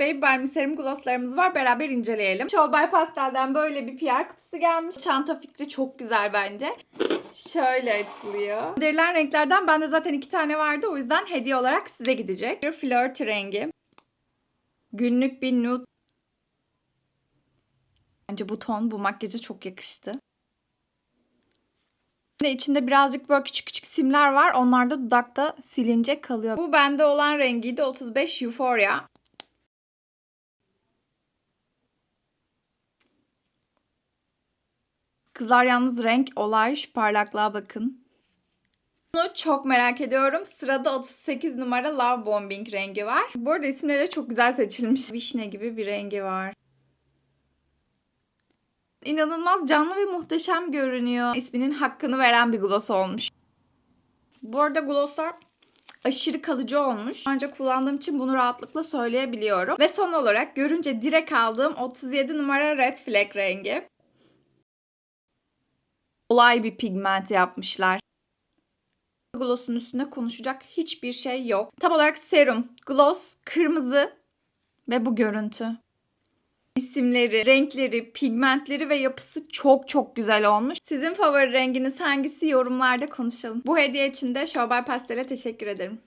Baby Balm serum glosslarımız var. Beraber inceleyelim. Show by Pastel'den böyle bir PR kutusu gelmiş. Çanta fikri çok güzel bence. Şöyle açılıyor. Gönderilen renklerden bende zaten iki tane vardı. O yüzden hediye olarak size gidecek. Bir flört rengi. Günlük bir nude. Bence bu ton bu makyaja çok yakıştı. Ve içinde birazcık böyle küçük küçük simler var. Onlar da dudakta silince kalıyor. Bu bende olan rengiydi. 35 Euphoria. Kızlar yalnız renk olay şu parlaklığa bakın. Bunu çok merak ediyorum. Sırada 38 numara Love Bombing rengi var. Bu arada isimleri çok güzel seçilmiş. Vişne gibi bir rengi var. İnanılmaz canlı ve muhteşem görünüyor. İsminin hakkını veren bir gloss olmuş. Bu arada glosslar aşırı kalıcı olmuş. Ancak kullandığım için bunu rahatlıkla söyleyebiliyorum. Ve son olarak görünce direkt aldığım 37 numara Red Flag rengi. Olay bir pigment yapmışlar. Gloss'un üstünde konuşacak hiçbir şey yok. Tam olarak serum, gloss, kırmızı ve bu görüntü. İsimleri, renkleri, pigmentleri ve yapısı çok çok güzel olmuş. Sizin favori renginiz hangisi yorumlarda konuşalım. Bu hediye için de by Pastel'e teşekkür ederim.